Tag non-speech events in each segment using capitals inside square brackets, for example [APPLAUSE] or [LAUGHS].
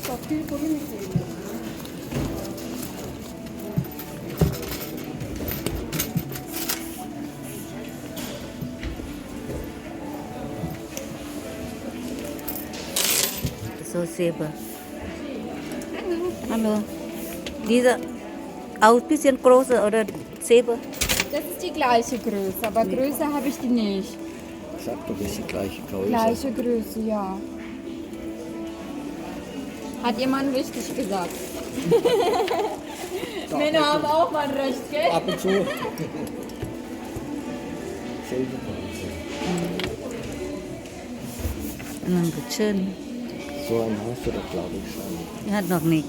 doch viel Gemüse. So selber. Hallo. Diese auch ein bisschen größer oder selber? Das ist die gleiche Größe, aber größer habe ich die nicht. Sag doch, ist die gleiche Größe. Gleiche Größe, ja. Hat ihr Mann richtig gesagt. [LAUGHS] Männer haben auch mal recht, gell? Ab und zu. Und dann wird schön. So hast du doch, glaube ich, schon. Er hat noch nicht.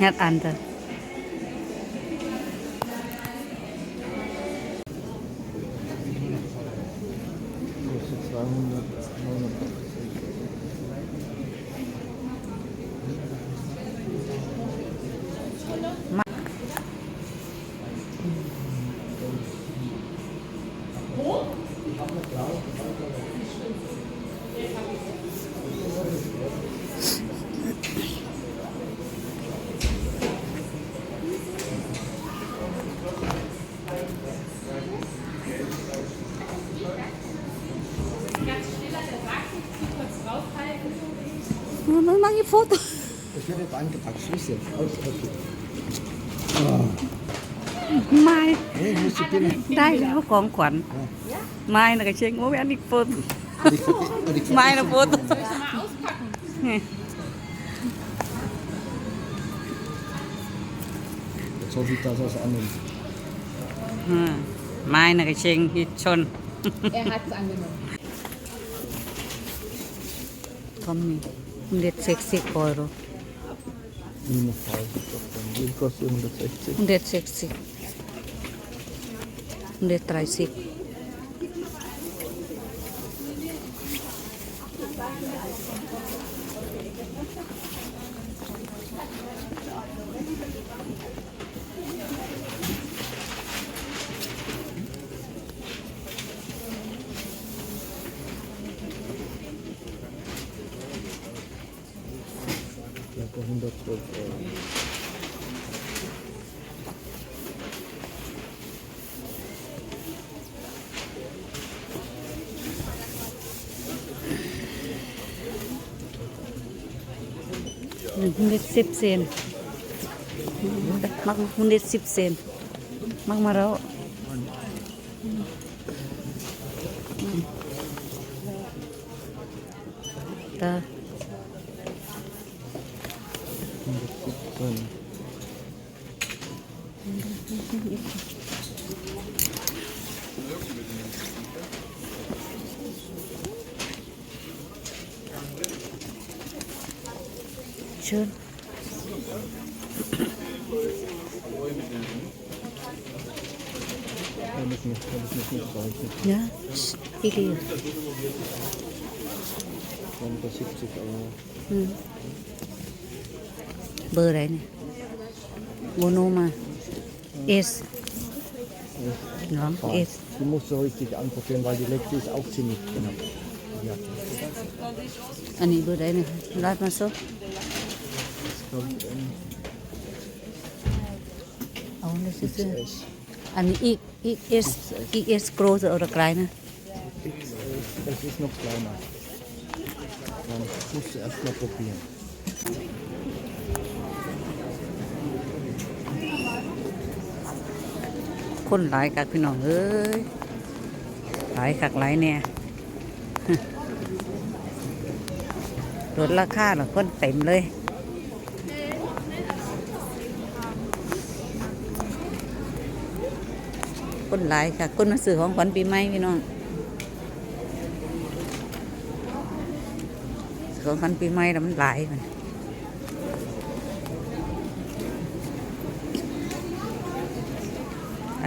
Er hat andere. Nun mach ich Foto. Das wird jetzt angepackt. Schließ jetzt. Aus, okay. ไม่ Nee, musst du binnen. ได้แล้วของขวัญไม่นะกระเชงโอ้ยอันนี้โฟโต้ Die, die, die, ไม่นะโฟโต้ So sieht das aus an. อืมไม่นะกระเชงฮิตชน Er hat es angenommen. ก็มี 160 euro. 160. 160. 130. 112 Euro. หนึ่งเด็ดสิบเซนมักมันเด็ดสิบเซนมักมาแล้วตา hapon. Sure. Ya, pikir. Kamu kasih. Hmm. เบอร์อะไรเนี่ยโบโนมาเอสเนาะเอส Die musst du richtig anprobieren, weil die letzte ist auch ziemlich knapp. Ja, อันนี้เบอร์อะไรเนี่ยรัดมาโซ das kommt ähm, เอาเลยซื้อ XS. อันนี้อีกอีกเอสอีกเอสโกรสอะไรนะ XS, das ist noch kleiner. Dann musst du erst mal probieren. คนหลายกักพี่น้องเอ้ยหลายกักหลายเนี่ยลดราคาหรอคนเต็มเลยคนหลายค่ะคนมาซื้อของขวัญปีใหม่พี่น้องของขวัญปีใหม่แล้วมันหลายมัน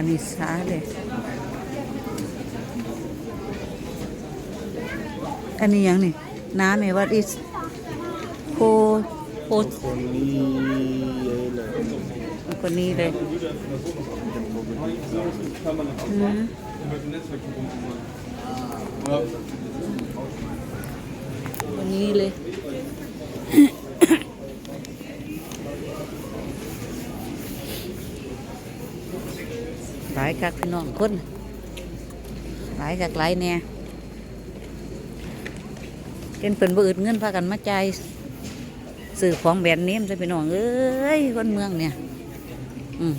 อันนี้ช้าเลยอันนี้ยังนี่น้ำไหมว่าอิสโคโค Corniele. คนนี้เลยคนนี้เลยายคักพี่น้องคนหลายคักหลายแน่เป็นเปินบ่อึดเงินพากันมาใจ่ายซื้อของแบรนด์เนมซะพี่น้องเอ้ยคนเมืองเนี่ย อืม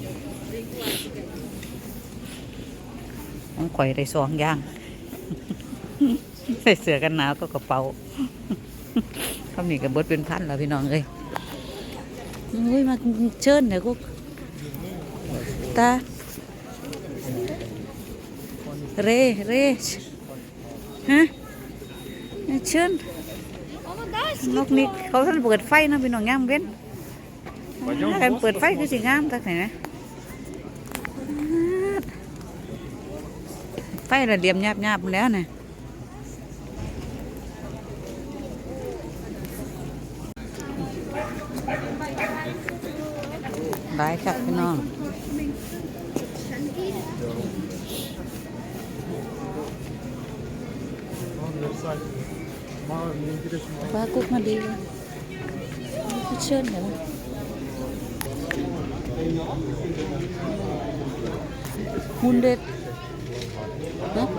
ของข่อยได้สองอย่างใส่เสื้อกันหนาวก็กระเป๋าเขามีกระบดเป็นพันแล้วพี่น้องเอ้ยเฮ้ยมาเชิญเดี๋ยกูตา เร เรฮะเชิญนกนี่เขาท่านเปิดไฟนะพี่น้องย่างเว้นการเปิดไฟคือสิงามทักไหนนะไฟระเดียมหยาบหยาบๆแล้วเนี่ยหลายครับพี่น้อง Bakok na din. Kitchen đẹp, Hundred. Huh?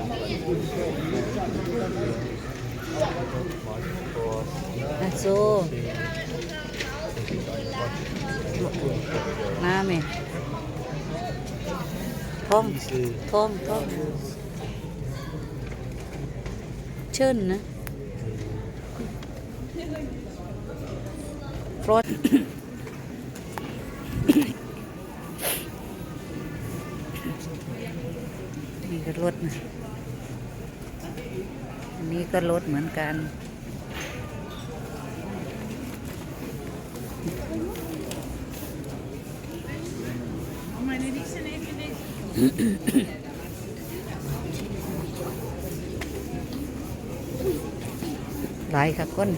Ah, à, so. Name. Thom, Thom, Thom. Trơn nữa. ดี๋ยวนะมุนเด็ดฮะอาโซน้ำเมท้องท้องท้องเชิญนะรถนี่ก็รถนะอันนี้ก็รถเหมือนกันหลายค่ะคน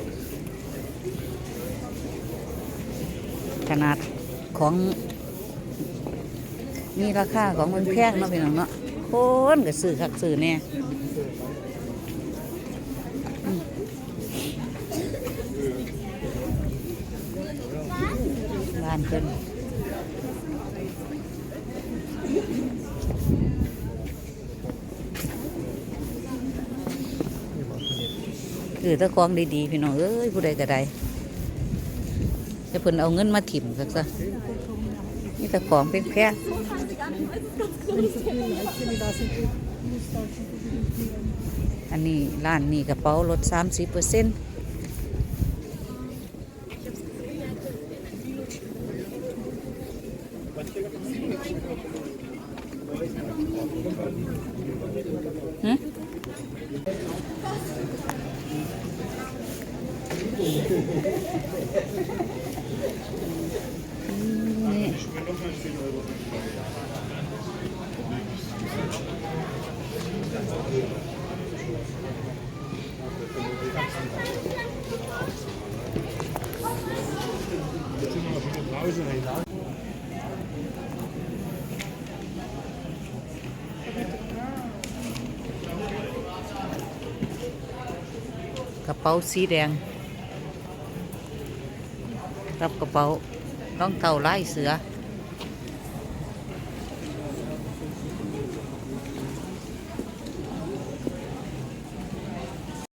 ขนาดของนี่ราคาของมันแพงเนาะพี่น้องเนาะโคนก็ซื้อคักซื้อเนี่ยบ้านเพิ่นคือถ้าของดีๆพี่น้องเอ้ยผู้ใดก็ได้ จะเพิ่นเอาเงินมาถิ่มสักซะนี่แต่ของเป็นแพงอันนี้ร้านนี้กระเป๋าลดสามสิบเปอร์เซ็นต์ กระเป๋าสีแดงรับกระเป๋ารองเท้าลายเสือ